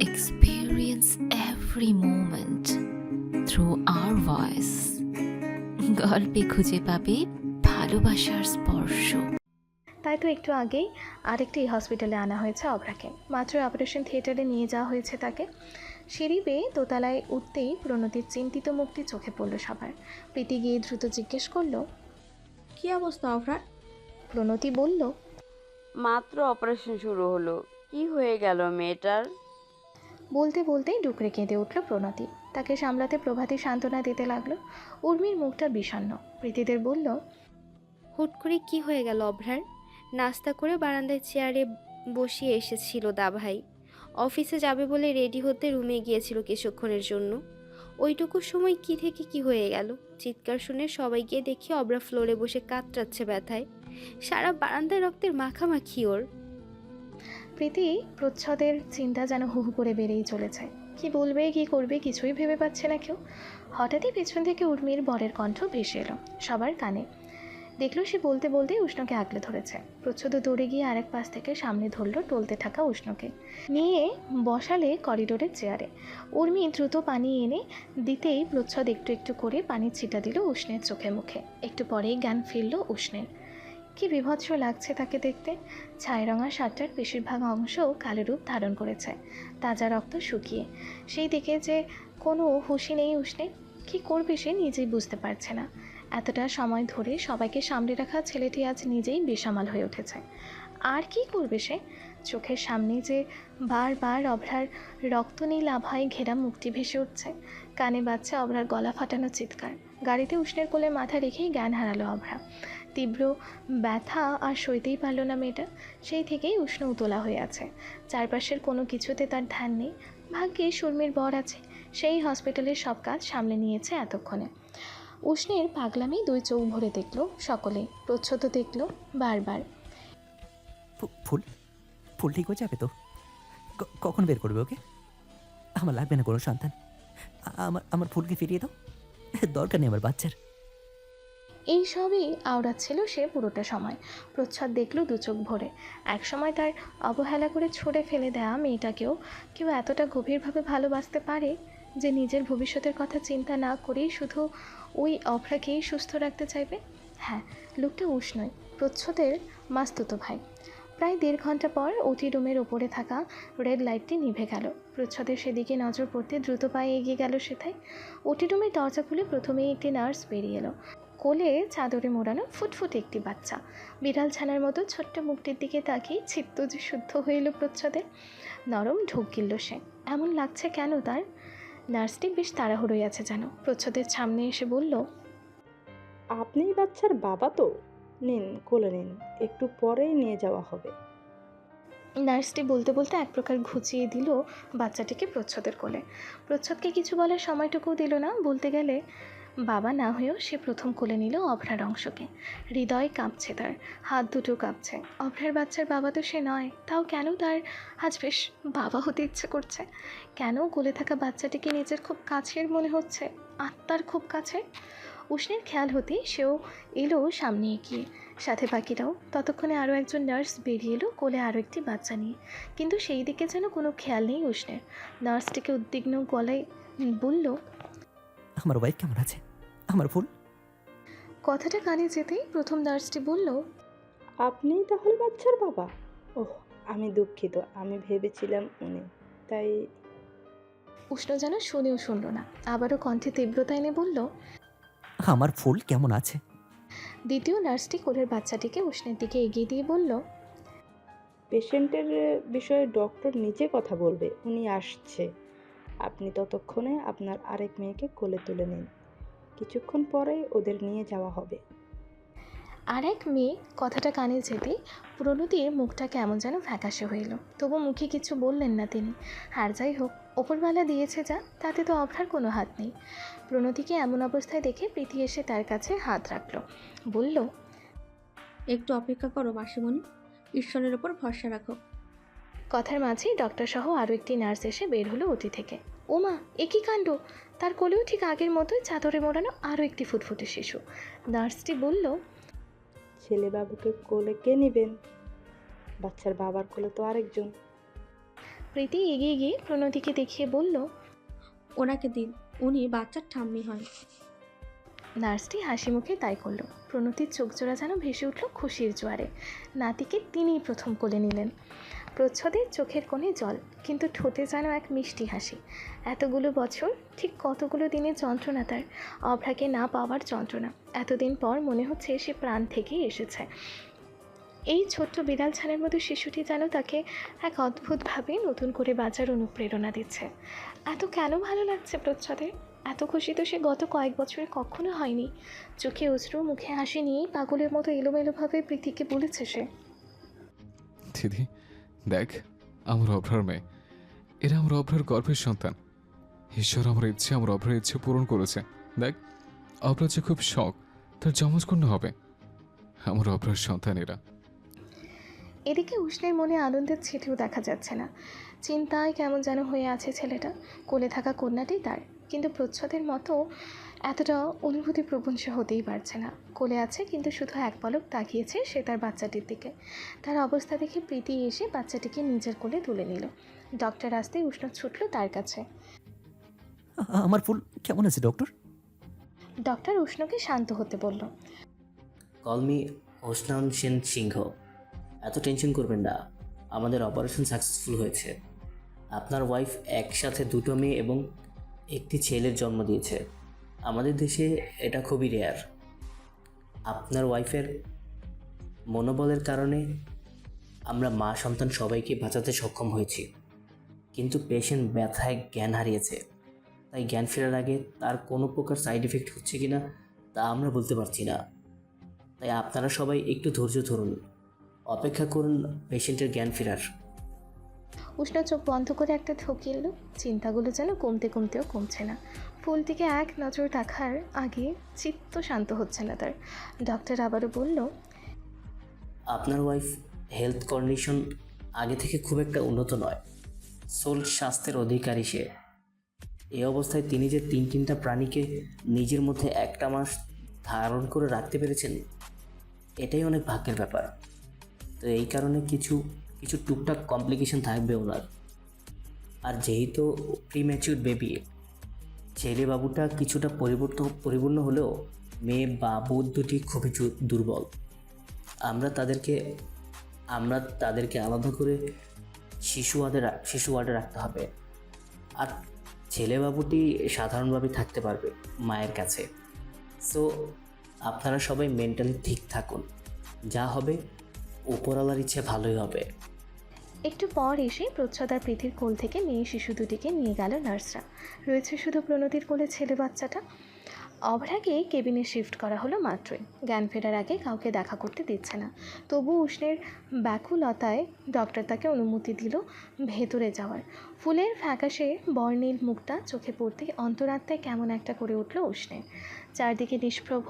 experience every moment through our voice. গল্পে খুঁজে পাবে ভালোবাসার স্পর্শ। তাই তো একটু আগেই আরেকটি হসপিটালে আনা হয়েছে অভ্রাকে। মাত্র অপারেশন থিয়েটারে নিয়ে যাওয়া হয়েছে তাকে। সিঁড়ি বেয়ে দোতলায় উঠতেই প্রণতির চিন্তিত মুখটি চোখে পড়ল সবার। প্রীতি গিয়ে দ্রুত জিজ্ঞেস করল কি অবস্থা অফরার প্রণতি বলল মাত্র অপারেশন শুরু হলো। কি হয়ে গেল মেয়েটার? বলতে বলতেই ডুকরে কেঁদে উঠল প্রণতি। তাকে সামলাতে প্রভাতী সান্ত্বনা দিতে লাগল। উর্মির মুখটা বিষণ্ণ প্রীতিদের বলল, হুট করে কি হয়ে গেল অভ্রার নাস্তা করে বারান্দায় চেয়ারে বসিয়ে এসেছিল দাভাই। অফিসে যাবে বলে রেডি হতে রুমে গিয়েছিল কিছুক্ষণের জন্য। ওইটুকু সময় কি থেকে কি হয়ে গেল? চিৎকার শুনে সবাই গিয়ে দেখি অবরা ফ্লোরে বসে কাতরাচ্ছে ব্যথায়। সারা বারান্দায় রক্তের মাখামাখি ওর। প্রীতি প্রচ্ছদের চিন্তা যেন হু হু করে বেড়েই চলেছে। কি বলবে, কি করবে, কিছুই ভেবে পাচ্ছে না কেউ। হঠাৎই পেছন থেকে উর্মির বরের কণ্ঠ ভেসে এলো সবার কানে। দেখল সে বলতে বলতেই উষ্ণকে আগলে ধরেছে। প্রচ্ছদ দৌড়ে গিয়ে আরেক পাশ থেকে সামনে ধরলো টলতে থাকা উষ্ণকে। নিয়ে বসালে করিডোরের চেয়ারে। উর্মি দ্রুত পানি এনে দিতেই প্রচ্ছদ একটু একটু করে পানির ছিটা দিল উষ্ণের চোখে মুখে। একটু পরেই জ্ঞান ফিরল উষ্ণের। কি বিভৎস লাগছে তাকে দেখতে। ছাইরঙা শার্টটার বেশিরভাগ অংশ কালো রূপ ধারণ করেছে, তাজা রক্ত শুকিয়ে। সেই দিকে যে কোনো হুঁশি নেই উষ্ণে কী করবে সে নিজেই বুঝতে পারছে না। এতটা সময় ধরে সবাইকে সামলে রাখা ছেলেটি আজ নিজেই বেসামাল হয়ে উঠেছে। আর কি করবে সে? চোখের সামনে যে বারবার অভ্রার রক্ত নীল আভায় ঘেরা মুক্তি ভেসে উঠছে, কানে বাচ্চা অভ্রার গলা ফাটানো চিৎকার। গাড়িতে উষ্ণের কোলে মাথা রেখেই জ্ঞান হারালো অভ্রা। তীব্র ব্যথা আর সইতেই পারল না মেয়েটা। সেই থেকেই উষ্ণ উতলা হয়ে আছে। চারপাশের কোনো কিছুতে তার ধ্যান নেই। ভাগ্যে সুরমির বর আছে। সেই হসপিটালের সব কাজ সামলে নিয়েছে এতক্ষণে। উষ্ণের পাগলামি দুই চোখ ভরে দেখল সকলে। প্রচ্ছদ দেখল বারবার। ফুল ফুল ঠিক হয়ে যাবে তো? কখন বের করবে ওকে? আমার লাগবে না কোনো সন্তান। আমার আমার ফুলকে ফিরিয়ে দাও। দরকার নেই আমার বাচ্চার। এই সবই আওড়াচ্ছিল সে পুরোটা সময়। প্রচ্ছদ দেখল দু চোখ ভরে। এক সময় তার অবহেলা করে ছুঁড়ে ফেলে দেয়া মেয়েটাকেও কেউ এতটা গভীরভাবে ভালোবাসতে পারে যে নিজের ভবিষ্যতের কথা চিন্তা না করেই শুধু ওই অভ্রাকেই সুস্থ রাখতে চাইবে? হ্যাঁ লোকটা উষ্ণই প্রচ্ছদের মাস্তুতো ভাই। প্রায় দেড় ঘণ্টা পর ওটি রুমের ওপরে থাকা রেড লাইটটি নিভে গেল। প্রচ্ছদের সেদিকে নজর পড়তে দ্রুত পায়ে এগিয়ে গেল সেথায়। ওটি রুমের দরজা খুলে প্রথমেই একটি নার্স বেরিয়ে এলো। কোলে চাদরে মোড়ানো ফুটফুট একটি বাচ্চা। বিড়াল ছানার মতো ছোট্ট মুখটির দিকে তাকিয়ে চিত্ত যে শুদ্ধ এলো প্রচ্ছদে নরম ঢোক গিলল সে। এমন লাগছে কেন তার? নার্সটি বেশ তাড়াহুড়োই আছে যেন। প্রচ্ছদের সামনে এসে বলল আপনি বাচ্চার বাবা তো? নিন কোলে নিন। একটু পরেই নিয়ে যাওয়া হবে। নার্সটি বলতে বলতে এক প্রকার ঘুচিয়ে দিল বাচ্চাটিকে প্রচ্ছদের কোলে। প্রচ্ছদকে কিছু বলার সময়টুকুও দিল না। বলতে গেলে বাবা না হয়েও সে প্রথম কোলে নিল অভ্রার অংশকে। হৃদয় কাঁপছে তার, হাত দুটো কাঁপছে। অভ্রার বাচ্চার বাবা তো সে নয়, তাও কেন তার? আজ বেশ বাবা হতে ইচ্ছে করছে। কেন কোলে থাকা বাচ্চাটিকে নিজের খুব কাছের মনে হচ্ছে? আত্মার খুব কাছে? উষ্ণের খেয়াল হতেই সেও এলো সামনে এগিয়ে। সাথে বাকিরাও, ততক্ষণে আরও একজন নার্স বেরিয়ে এলো কোলে আরও একটি বাচ্চা নিয়ে। কিন্তু সেই দিকে যেন কোনো খেয়াল নেই উষ্ণের। নার্সটিকে উদ্বিগ্ন গলায় বলল, আমার ওয়াইফ কেমন আছে? আমার ফুল কথাটা কানে যেতেই প্রথম নার্সটি বলল আপনিই তাহলে বাচ্চার বাবা। ওহ আমি দুঃখিত আমি ভেবেছিলাম উনি তাই উষ্ণ যেন শুনেও শুনল না। আবারও কণ্ঠে তীব্রতা এনে বলল আমার ফুল কেমন আছে? দ্বিতীয় নার্সটি কোলের বাচ্চাটিকে উষ্ণের দিকে এগিয়ে দিয়ে বলল পেশেন্টের বিষয়ে ডক্টর নিজে কথা বলবে উনি আসছে। আপনি ততক্ষণে আপনার আরেক মেয়েকে কোলে তুলে নিন। কিছুক্ষণ পরে ওদের নিয়ে যাওয়া হবে। আর এক মেয়ে কথাটা কানে যেতেই প্রণতির মুখটা কেমন যেন ফ্যাকাশে হইল তবু মুখে কিছু বললেন না তিনি। আর যাই হোক ওপরবেলা দিয়েছে যা তাতে তো অভ্রার কোনো হাত নেই। প্রণতিকে এমন অবস্থায় দেখে প্রীতি এসে তার কাছে হাত রাখল। বলল একটু অপেক্ষা করো মাসিমণি ঈশ্বরের ওপর ভরসা রাখো। কথার মাঝেই ডক্টর সহ আরও একটি নার্স এসে বের হলো অতি থেকে। ওমা এ কী কাণ্ড? তার কোলেও ঠিক আগের মতোই চাদরে মোড়ানো আরও একটি ফুটফুটে শিশু। নার্সটি বলল ছেলেবাবুকে কোলে কে নেবেন? বাচ্চার বাবার কোলে তো আরেকজন। প্রীতি এগিয়ে গিয়ে প্রণতিকে দেখিয়ে বলল ওনাকে দিন উনি বাচ্চার ঠাম্মি হয়। নার্সটি হাসি মুখে তাই করল। প্রণতির চোখ জোড়া যেন ভেসে উঠল খুশির জোয়ারে। নাতিকে তিনিই প্রথম কোলে নিলেন। প্রচ্ছদের চোখের কোণে জল, কিন্তু ঠোঁটে যেন এক মিষ্টি হাসি। এতগুলো বছর ঠিক কতগুলো দিনের যন্ত্রণা তার? অভ্রাকে না পাওয়ার যন্ত্রণা। এতদিন পর মনে হচ্ছে সে প্রাণ থেকেই এসেছে। এই ছোট্ট বিড়াল ছানের মতো শিশুটি যেন তাকে এক অদ্ভুতভাবে নতুন করে বাঁচার অনুপ্রেরণা দিচ্ছে। এত কেন ভালো লাগছে প্রচ্ছদের এত খুশি তো সে গত কয়েক বছরে কখনো হয়নি। চোখে অশ্রু, মুখে হাসি নিয়েই পাগলের মতো এলোমেলোভাবে প্রীতিকে বলেছে সে। দিদি দেখ, আমার অভ্রার মেয়ে। এরা আমার অভ্রার গর্ভের সন্তান। ঈশ্বর আমার ইচ্ছে, আমার অভ্রার ইচ্ছে পূরণ করেছে। দেখ, অভ্রার যে খুব শখ, তার কন্যা হবে। আমার অভ্রার সন্তান এরা। এদিকে উষ্ণের মনে আনন্দের ছিটেও দেখা যাচ্ছে না। চিন্তায় কেমন যেন হয়ে আছে ছেলেটা। কোলে থাকা কন্যাটি তার, কিন্তু প্রচ্ছদের মতো এতটা অনুভূতি প্রবণ সে হতেই পারছে না। কোলে আছে কিন্তু শুধু এক পলক তাকিয়েছে সে তার বাচ্চাটির দিকে। তার অবস্থা দেখে প্রীতি এসে বাচ্চাটিকে নিজের কোলে তুলে নিল। ডক্টর আসতেই উষ্ণ ছুটল তার কাছে। আমার ফুল কেমন আছে ডক্টর? ডক্টর উষ্ণকে শান্ত হতে বলল। কল মি হোসনান সেন সিংহ এত টেনশন করবেন না। আমাদের অপারেশন সাকসেসফুল হয়েছে। আপনার ওয়াইফ একসাথে দুটো মেয়ে এবং একটি ছেলের জন্ম দিয়েছে। আমাদের দেশে এটা খুবই রেয়ার আপনার ওয়াইফের মনোবলের কারণে আমরা মা সন্তান সবাইকে বাঁচাতে সক্ষম হয়েছি। কিন্তু পেশেন্ট ব্যথায় জ্ঞান হারিয়েছে। তাই জ্ঞান ফেরার আগে তার কোনো প্রকার সাইড এফেক্ট হচ্ছে কি না তা আমরা বলতে পারছি না। তাই আপনারা সবাই একটু ধৈর্য ধরুন। অপেক্ষা করুন পেশেন্টের জ্ঞান ফেরার। উষ্ণ চোখ বন্ধ করে একটা ঠকিল চিন্তাগুলো যেন কমতে কমতেও কমছে না। ফুলটিকে এক নজর দেখার আগে চিত্ত শান্ত হচ্ছে না তার। ডক্টর আবারও বলল, আপনার ওয়াইফ হেলথ কন্ডিশন আগে থেকে খুব একটা উন্নত নয়। সোল স্বাস্থ্যের অধিকারী সে। এই অবস্থায় তিনি যে তিন তিনটা প্রাণীকে নিজের মধ্যে একটা মাস ধারণ করে রাখতে পেরেছেন, এটাই অনেক ভাগ্যের ব্যাপার। তো এই কারণে কিছু কিছু টুকটাক কমপ্লিকেশন থাকবে ওনার আর যেহেতু প্রিম্যাচিউর বেবি ছেলে বাবুটা কিছুটা পরিবর্তন পরিপূর্ণ হলেও মেয়ে বাবু দুটি খুবই দুর্বল। আমরা তাদেরকে আমরা তাদেরকে আলাদা করে শিশু ওয়ার্ডে শিশু ওয়ার্ডে রাখতে হবে। আর ছেলে বাবুটি সাধারণভাবে থাকতে পারবে মায়ের কাছে। সো আপনারা সবাই মেন্টালি ঠিক থাকুন। যা হবে, উপরওয়ালার ইচ্ছে ভালোই হবে। একটু পর এসে প্রচ্ছদার প্রীতির কোল থেকে মেয়ে শিশু দুটিকে নিয়ে গেল নার্সরা। রয়েছে শুধু প্রণতির কোলে ছেলে বাচ্চাটা। অভ্রাকে কেবিনে শিফট করা হলো মাত্রই। জ্ঞান ফেরার আগে কাউকে দেখা করতে দিচ্ছে না। তবু উষ্ণের ব্যাকুলতায় ডক্টর তাকে অনুমতি দিল ভেতরে যাওয়ার। ফুলের ফ্যাকাশে বর্ণিল মুখটা চোখে পড়তেই অন্তরাত্মায় কেমন একটা করে উঠল উষ্ণের। চারদিকে নিষ্প্রভ,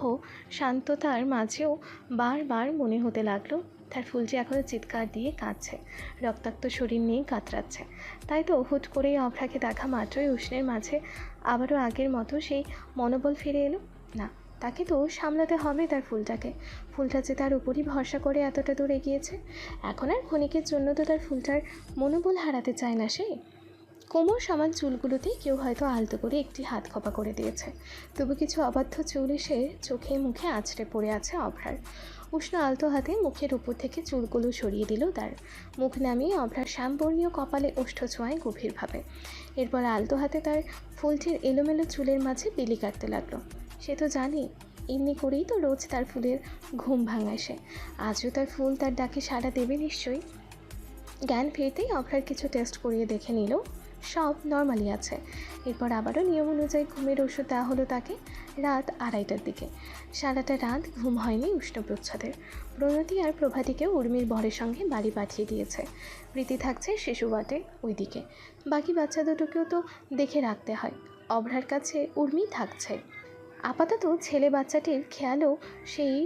শান্ততার মাঝেও বারবার মনে হতে লাগল, তার ফুলটি এখনও চিৎকার দিয়ে কাঁদছে, রক্তাক্ত শরীর নিয়েই কাতরাচ্ছে। তাই তো হুট করেই অভ্রাকে দেখা মাত্রই উষ্ণের মাঝে আবারও আগের মতো সেই মনোবল ফিরে এলো। না, তাকে তো সামলাতে হবে তার ফুলটাকে। ফুলটা যে তার উপরই ভরসা করে এতটা দূর এগিয়েছে, এখন আর ক্ষণিকের জন্য তো তার ফুলটার মনোবল হারাতে চায় না সে। কোমর সমান চুলগুলোতে কেউ হয়তো আলতো করে একটি হাত খপা করে দিয়েছে। তবু কিছু অবাধ্য চুল এসে চোখে মুখে আছড়ে পড়ে আছে অভ্রার। উষ্ণ আলতো হাতে মুখের উপর থেকে চুলগুলো সরিয়ে দিল তার। মুখ নামিয়ে অভ্রার শ্যামবর্ণীয় কপালে ওষ্ঠ ছোঁয়ায় গভীরভাবে। এরপর আলতো হাতে তার ফুলটির এলোমেলো চুলের মাঝে বিলি কাটতে লাগল। সে তো জানে, এমনি করেই তো রোজ তার ফুলের ঘুম ভাঙায় সে। আজও তার ফুল তার ডাকে সাড়া দেবে নিশ্চয়ই। জ্ঞান ফিরতেই অভ্রার কিছু টেস্ট করিয়ে দেখে নিল। সব নর্মালি আছে। এরপর আবারও নিয়ম অনুযায়ী ঘুমের ওষুধ দেওয়া হলো তাকে রাত আড়াইটার দিকে। সারাটা রাত ঘুম হয়নি উষ্ণপ্রচ্ছদের। প্রণতি আর প্রভাতিকে উর্মির বরের সঙ্গে বাড়ি পাঠিয়ে দিয়েছে। প্রীতি থাকছে শিশু ওয়ার্ডে ওইদিকে। বাকি বাচ্চা দুটোকেও তো দেখে রাখতে হয়। অভ্রার কাছে উর্মি থাকছে। আপাতত ছেলে বাচ্চাটির খেয়ালও সেই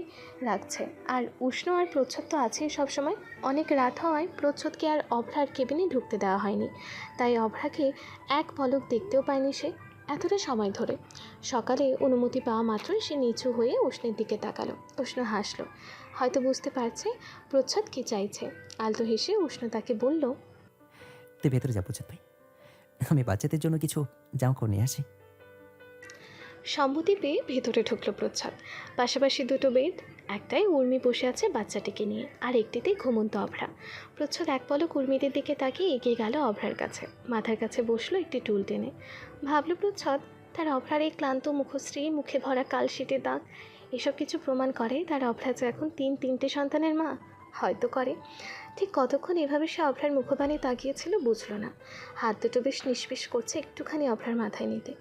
রাখছে। আর উষ্ণ আর প্রচ্ছদ তো আছেই সবসময়। অনেক রাত হওয়ায় প্রচ্ছদকে আর অভ্রার কেবিনে ঢুকতে দেওয়া হয়নি। তাই অভ্রাকে এক পলক দেখতেও পায়নি সে এতটা সময় ধরে। সকালে অনুমতি পাওয়া মাত্রই সে নিচু হয়ে উষ্ণের দিকে তাকালো। উষ্ণ হাসলো। হয়তো বুঝতে পারছে প্রচ্ছদ কী চাইছে। আলতো হেসে উষ্ণ তাকে বলল, তুই ভেতরে যা প্রচ্ছদ ভাই। আমি বাচ্চাদের জন্য কিছু জামা কাপড় নিয়ে আসি। সম্মতি পেয়ে ভেতরে ঢুকলো প্রচ্ছদ। পাশাপাশি দুটো বেড একটাই উর্মি বসে আছে বাচ্চাটিকে নিয়ে, আর একটিতে ঘুমন্ত অভ্রা। প্রচ্ছদ এক পলক উর্মিদের দিকে তাকিয়ে এগিয়ে গেল অভ্রার কাছে। মাথার কাছে বসল একটি টুল টেনে। ভাবলো প্রচ্ছদ, তার অভ্রার এই ক্লান্ত মুখশ্রী, মুখে ভরা কালশিটের দাগ, এসব কিছু প্রমাণ করে তার অভ্রা যে এখন তিন তিনটে সন্তানের মা, হয়তো করে। ঠিক কতক্ষণ এভাবে সে অভ্রার মুখবাণী তাকিয়েছিল বুঝল না। হাত দুটো বেশ নিষ্পিস করছে একটুখানি অভ্রার মাথায় নিতে।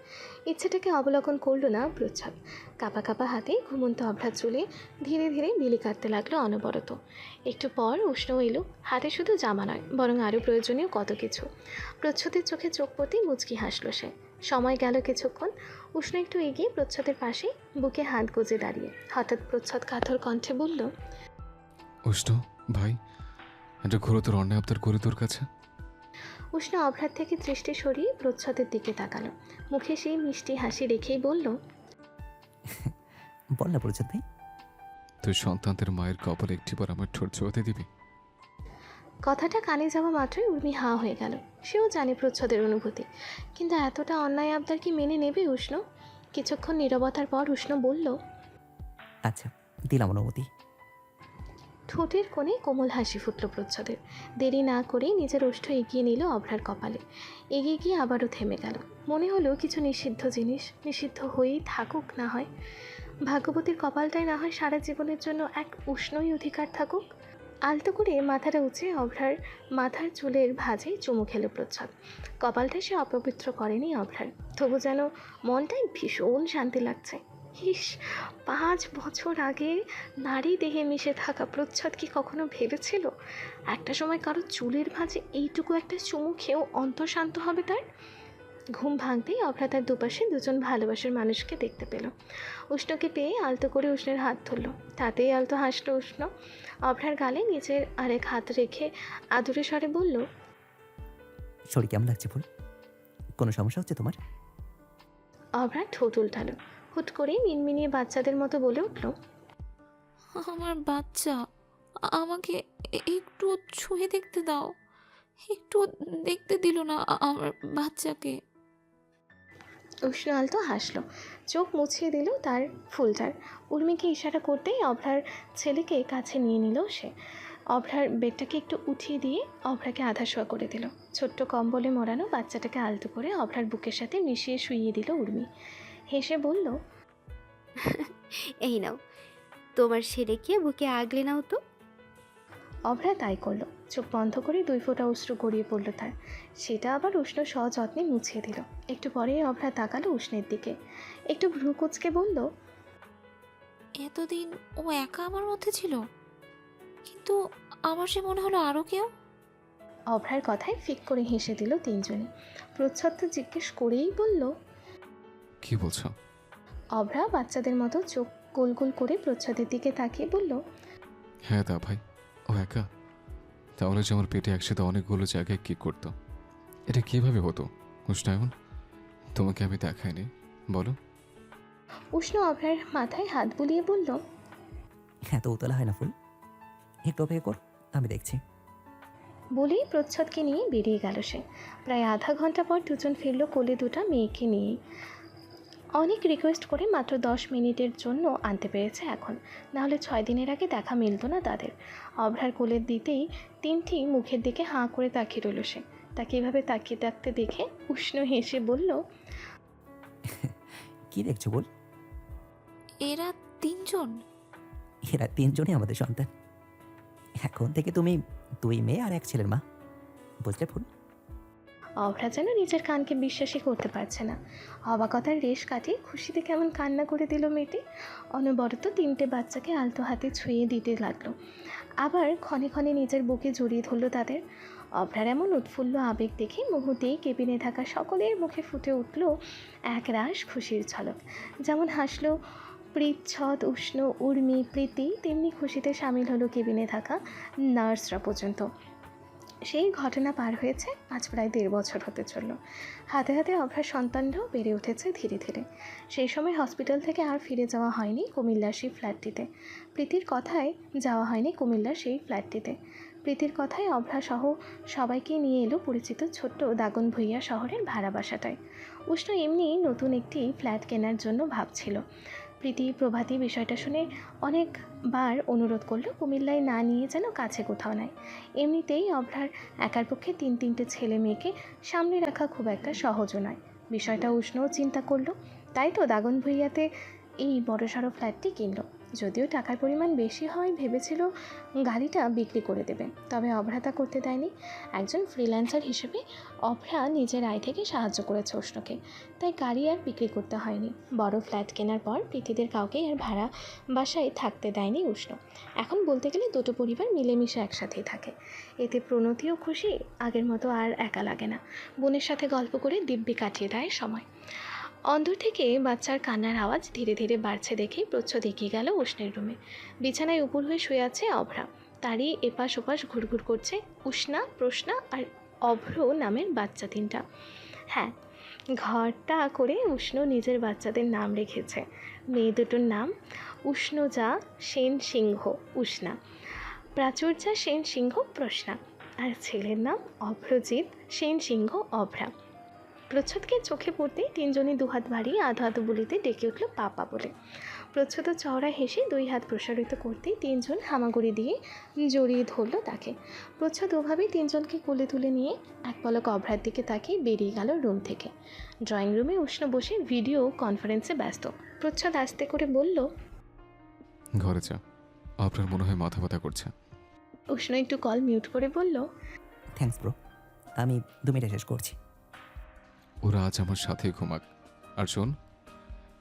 ইচ্ছেটাকে অবলোকন করল না প্রচ্ছদ। কাপা কাপা হাতে ঘুমন্ত অভ্রাত চুলে ধীরে ধীরে বিলি কাটতে লাগল অনবরত। একটু পর উষ্ণ এলো। হাতে শুধু জামা নয়, বরং আরও প্রয়োজনীয় কত কিছু। প্রচ্ছদের চোখে চোখ পড়তে মুচকি হাসলো সে। সময় গেল কিছুক্ষণ। উষ্ণ একটু এগিয়ে প্রচ্ছদের পাশে বুকে হাত গুজে দাঁড়িয়ে। হঠাৎ প্রচ্ছদ কাথর কণ্ঠে বলল, উষ্ণ, ভাই একটা ঘোরতর অন্যায় আবদার করি তোর কাছে? উষ্ণ অভ্রাত থেকে দৃষ্টি সরিয়ে প্রচ্ছদের দিকে তাকালো। মুখে সেই মিষ্টি হাসি রেখেই বলল বল না প্রচ্ছদ ভাই তুই সন্তানদের মায়ের কপালে একটিবার আমার ঠোঁট চোয়াতে দিবি? কথাটা কানে যাওয়া মাত্রই উর্মি হা হয়ে গেল। সেও জানে প্রচ্ছদের অনুভূতি। কিন্তু এতটা অন্যায় আবদার কি মেনে নেবে উষ্ণ? কিছুক্ষণ নীরবতার পর উষ্ণ বলল আচ্ছা দিলাম অনুমতি। ঠোঁটের কোণে কোমল হাসি ফুটল প্রচ্ছদের দেরি না করেই নিজের ওষ্ঠ এগিয়ে নিল অভ্রার কপালে। এগিয়ে গিয়ে আবারও থেমে গেল। মনে হলো কিছু নিষিদ্ধ জিনিস, নিষিদ্ধ হয়েই থাকুক না হয়। ভাগ্যবতীর কপালটাই না হয় সারা জীবনের জন্য এক উষ্ণই অধিকার থাকুক। আলতো করে মাথাটা উঁচে অভ্রার মাথার চুলের ভাঁজে চুমু খেলো প্রচ্ছদ। কপালটা সে অপবিত্র করেনি অভ্রার। তবু যেন মনটাই ভীষণ শান্তি লাগছে। ইস পাঁচ বছর আগে নারী দেহে মিশে থাকা প্রচ্ছদ কি কখনো ভেবেছিল? একটা সময় কারও চুলের ভাঁজে এইটুকু একটা চুমু খেয়েও অন্তঃশান্ত হবে তার? ঘুম ভাঙতেই অভ্রা তার দুপাশে দুজন ভালোবাসার মানুষকে দেখতে পেল। উষ্ণকে পেয়ে আলতো করে উষ্ণের হাত ধরলো। তাতেই আলতো হাসলো উষ্ণ। অভ্রার গালে নিজের আরেক হাত রেখে আদুরে স্বরে বলল শরীর কেমন লাগছে ফুল? কোনো সমস্যা হচ্ছে তোমার? অভ্রা ঠোঁট উল্টালো। হুট করেই মিনমিনিয়ে বাচ্চাদের মতো বলে উঠল আমার বাচ্চা আমাকে একটু ছুঁয়ে দেখতে দাও। একটু দেখতে দিল না আমার বাচ্চাকে। উষ্ণ আলতো হাসলো। চোখ মুছিয়ে দিল তার ফুলটার। উর্মিকে ইশারা করতেই অভ্রার ছেলেকে কাছে নিয়ে নিল সে। অভ্রার বেডটাকে একটু উঠিয়ে দিয়ে অভ্রাকে আধা শোয়া করে দিল। ছোট্ট কম্বলে মোড়ানো বাচ্চাটাকে আলতো করে অভ্রার বুকের সাথে মিশিয়ে শুইয়ে দিল উর্মি। হেসে বলল এই নাও তোমার ছেলেকে বুকে আগলে নাও তো? অভ্রা তাই করল। চোখ বন্ধ করে দুই ফোঁটা অশ্রু গড়িয়ে পড়ল তার। সেটা আবার উষ্ণ সযত্নে মুছিয়ে দিল। একটু পরেই অভ্রা তাকালো উষ্ণের দিকে। একটু ভ্রু কুচকে বলল এতদিন ও একা আমার মধ্যে ছিল কিন্তু আমার সে মনে হলো আরও কেউ? অভ্রার কথায় ফিক করে হেসে দিল তিনজনে। প্রচ্ছদ জিজ্ঞেস করেই বলল কি বলছো? অভ্রা বাচ্চাদের মতো চোখ গোল গোল করে প্রচ্ছদের দিকে তাকিয়ে বলল হ্যাঁ দা ভাই ও একা। তাহলে যে আমার পেটে একসাথে অনেকগুলো জায়গায় কি করতো? এটা কীভাবে হতো? উষ্ণায়ন? তোমাকে আমি দেখাইনি। বলো। উষ্ণ অভ্রার মাথায় হাত বুলিয়ে বলল এত উতলা হয় না ফুল। একটু অপেক্ষা কর আমি দেখছি। বলেই প্রচ্ছদকে নিয়ে বেরিয়ে গেল সে। প্রায় আধা ঘণ্টা পর দুজন ফিরল কোলে দুটা মেয়েকে নিয়েই অনেক রিকোয়েস্ট করে মাত্র দশ মিনিটের জন্য আনতে পেরেছে এখন। নাহলে ছয় দিনের আগে দেখা মিলতো না তাদের। অভ্রার কোলে দিতেই তিনটি মুখের দিকে হাঁ করে তাকিয়ে রইল সে। তাকে এভাবে তাকিয়ে থাকতে দেখে উষ্ণ হেসে বলল কি দেখছ বল? এরা তিনজন। এরা তিনজনই আমাদের সন্তান। এখন থেকে তুমি দুই মেয়ে আর এক ছেলের মা। বুঝলে ফুল? অভ্রা যেন নিজের কানকে বিশ্বাসই করতে পারছে না। অবাকতার রেশ কাটিয়ে খুশিতে কেমন কান্না করে দিল মেয়েটি। অনবরত তিনটে বাচ্চাকে আলতো হাতে ছুঁয়ে দিতে লাগল। আবার ক্ষণে ক্ষণে নিজের বুকে জড়িয়ে ধরল তাদের। অভ্রার এমন উৎফুল্ল আবেগ দেখে মুহূর্তেই কেবিনে থাকা সকলের মুখে ফুটে উঠল এক রাস খুশির ঝলক। যেমন হাসলো প্রীচ্ছদ উষ্ণ, উর্মি, প্রীতি তেমনি খুশিতে সামিল হলো কেবিনে থাকা নার্সরা পর্যন্ত। সেই ঘটনা পার হয়েছে আজ প্রায় দেড় বছর হতে চলল। হাতে হাতে অভ্রার সন্তানরাও বেড়ে উঠেছে ধীরে ধীরে। সেই সময় হসপিটাল থেকে আর ফিরে যাওয়া হয়নি কুমিল্লার সেই ফ্ল্যাটটিতে প্রীতির কথায় যাওয়া হয়নি কুমিল্লার সেই ফ্ল্যাটটিতে প্রীতির কথায় অভ্রা সহ সবাইকে নিয়ে এলো পরিচিত ছোট্ট দাগন ভুইয়া শহরের ভাড়া বাসাটায়। উষ্ণ এমনি নতুন একটি ফ্ল্যাট কেনার জন্য ভাবছিল। প্রীতি প্রভাতি বিষয়টা শুনে অনেকবার অনুরোধ করল কুমিল্লায় না নিয়ে যেন কাছে কোথাও নাই। এমনিতেই অভ্রার একার পক্ষে তিন তিনটে ছেলে মেয়েকে সামনে রাখা খুব একটা সহজও নয়। বিষয়টা উষ্ণও চিন্তা করল, তাই তো দাগন ভুইয়াতে এই বড়সড় ফ্ল্যাটটি কিনলো। যদিও টাকার পরিমাণ বেশি হয় ভেবেছিল গাড়িটা বিক্রি করে দেবে, তবে অভ্রা তা করতে দেয়নি। একজন ফ্রিল্যান্সার হিসেবে অভ্রা নিজের আয় থেকে সাহায্য করেছে উষ্ণকে, তাই গাড়ি আর বিক্রি করতে হয়নি। বড় ফ্ল্যাট কেনার পর প্রীতিদের কাউকে আর ভাড়া বাসায় থাকতে দেয়নি উষ্ণ। এখন বলতে গেলে দুটো পরিবার মিলেমিশে একসাথেই থাকে। এতে প্রণতিও খুশি আগের মতো আর একা লাগে না। বোনের সাথে গল্প করে দিব্যি কাটিয়ে দেয় সময়। অন্দর থেকে বাচ্চার কান্নার আওয়াজ ধীরে ধীরে বাড়ছে দেখেই প্রচ্ছদ এগিয়ে গেল উষ্ণের রুমে। বিছানায় উপর হয়ে শুয়ে আছে অভ্রা। তারই এপাশ ওপাশ ঘুরঘুর করছে উষ্ণা, প্রশ্না আর অভ্র নামের বাচ্চা তিনটা। হ্যাঁ ঘরটা করে উষ্ণ নিজের বাচ্চাদের নাম রেখেছে। মেয়ে দুটোর নাম উষ্ণজা সেন সিংহ, উষ্ণা। প্রাচুর্যা সেন সিংহ, প্রশ্না। আর ছেলের নাম অভ্রজিৎ সেন সিংহ, অভ্রা। প্রচ্ছদকে চোখে পড়তেই তিনজনই দুহাত বাড়িয়ে আধো আধো বলিতে ডেকে উঠল পাপা বলে। প্রচ্ছদ চওড়া হেসে দুই হাত প্রসারিত করতেই তিনজন হামাগুড়ি দিয়ে জড়িয়ে ধরল তাকে। প্রচ্ছদ ওভাবেই তিনজনকে কোলে তুলে নিয়ে এক পলক অভ্রার দিকে তাকিয়ে বেরিয়ে গেল রুম থেকে। ড্রয়িং রুমে উষ্ণ বসে ভিডিও কনফারেন্সে ব্যস্ত। প্রচ্ছদ আস্তে করে বলল ঘরে যা। আপনার মনে হয় মাথা ব্যথা করছে। উষ্ণ একটু কল মিউট করে বলল থ্যাংকস ব্রো আমি দু মিনিটে শেষ করছি। ওরা আজ আমার সাথে ঘুমাক। আর শোন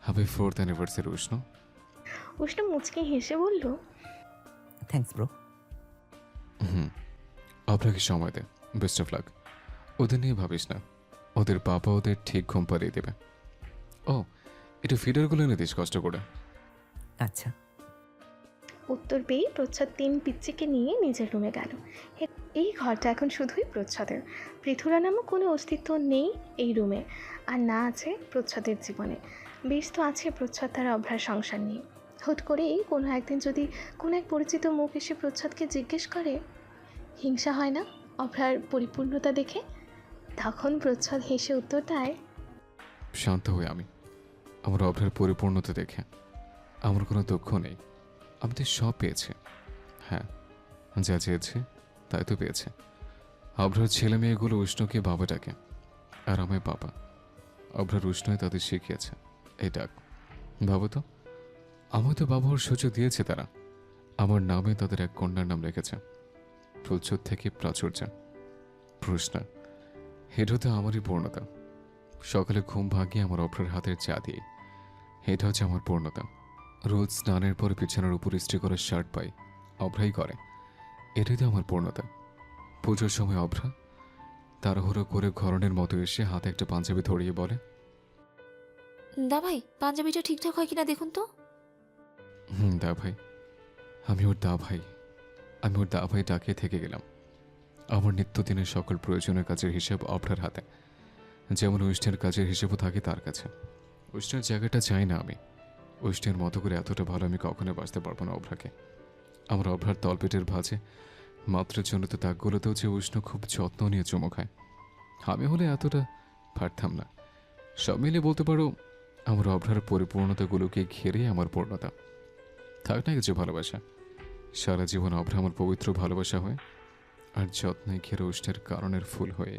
হ্যাপি ফোর্থ অ্যানিভার্সারি উষ্ণ। উষ্ণ মুচকি হেসে বলল থ্যাঙ্কস ব্রো হুম আপনাকে সময় দে। বেস্ট অফ লাক ওদের নিয়ে ভাবিস না। ওদের বাবা ওদের ঠিক ঘুম পাড়িয়ে দেবে। ও একটু ফিডারগুলো এনে দিস কষ্ট করে। আচ্ছা। উত্তর পেয়ে প্রচ্ছদ তিন পিচ্চিকে নিয়ে নিজের রুমে গেল। এই ঘরটা এখন শুধুই প্রচ্ছদের। পৃথুরা নামক কোনো অস্তিত্ব নেই এই রুমে, আর না আছে প্রচ্ছদের জীবনে। বেশ তো আছে প্রচ্ছদ তার অভ্যাস সংসার নিয়ে। হুট করেই কোনো একদিন যদি কোনো এক পরিচিত মুখ এসে প্রচ্ছদকে জিজ্ঞেস করে, হিংসা হয় না অভ্রার পরিপূর্ণতা দেখে? তখন প্রচ্ছদ হেসে উত্তর দেয়, শান্ত হই আমি। আমার অভ্রের পরিপূর্ণতা দেখে। আমার কোনো দুঃখ নেই। আমি তো সব পেয়েছি। হ্যাঁ যা চেয়েছে তাই তো পেয়েছে। অভ্রার ছেলে মেয়েগুলো উষ্ণকে বাবা ডাকে, আর আমায় বাবা। অভ্রার উষ্ণই তাদের শিখিয়েছে। এই ডাক ভাবো তো? আমায় তো বাবা ওর সুযোগ দিয়েছে তারা। আমার নামে তাদের এক কন্যার নাম রেখেছে। প্রচুর থেকে প্রাচুর্য। প্রশ্না হেড হতে আমারই পূর্ণতা। সকালে ঘুম ভাগিয়ে আমার অভ্রের হাতের চা দিয়ে এটা হচ্ছে আমার পূর্ণতা। রোজ স্নানের পর বিছানার উপর ইস্ত্রি করা শার্ট পাই। অভ্রাই করে। এটাই তো আমার পূর্ণতা। পুজোর সময় অভ্রা তাড়াহুড়ো করে ঘরনের মতো এসে হাতে একটা পাঞ্জাবি ধরিয়ে বলে দা ভাই পাঞ্জাবিটা ঠিকঠাক হয় কিনা দেখুন তো। হুম দা ভাই আমি ওর দা ভাই আমি ওর দা ভাই ডাকিয়ে থেকে গেলাম। আমার নিত্যদিনের সকল প্রয়োজনের কাজের হিসেব অভ্রার হাতে। যেমন উষ্ণের কাজের হিসেবও থাকে তার কাছে। উষ্ণের জায়গাটা চাই না আমি। উষ্ণের মতো করে এতটা ভালো আমি কখনো বাঁচতে পারব না অভ্রাকে। আমার অভ্রার তলপেটের ভাজে মাত্রের জন্য তো দাগগুলোতেও যে উষ্ণ খুব যত্ন নিয়ে চুমো খায়। আমি হলে এতটা পারতাম না। সব মিলে বলতে পারো, আমার অভ্রার পরিপূর্ণতাগুলোকে ঘিরে আমার পূর্ণতা। থাক না কিছু ভালোবাসা। সারা জীবন অভ্রা আমার পবিত্র ভালোবাসা হয়, আর যত্নে ঘেরে উষ্ণের কারণের ফুল হয়ে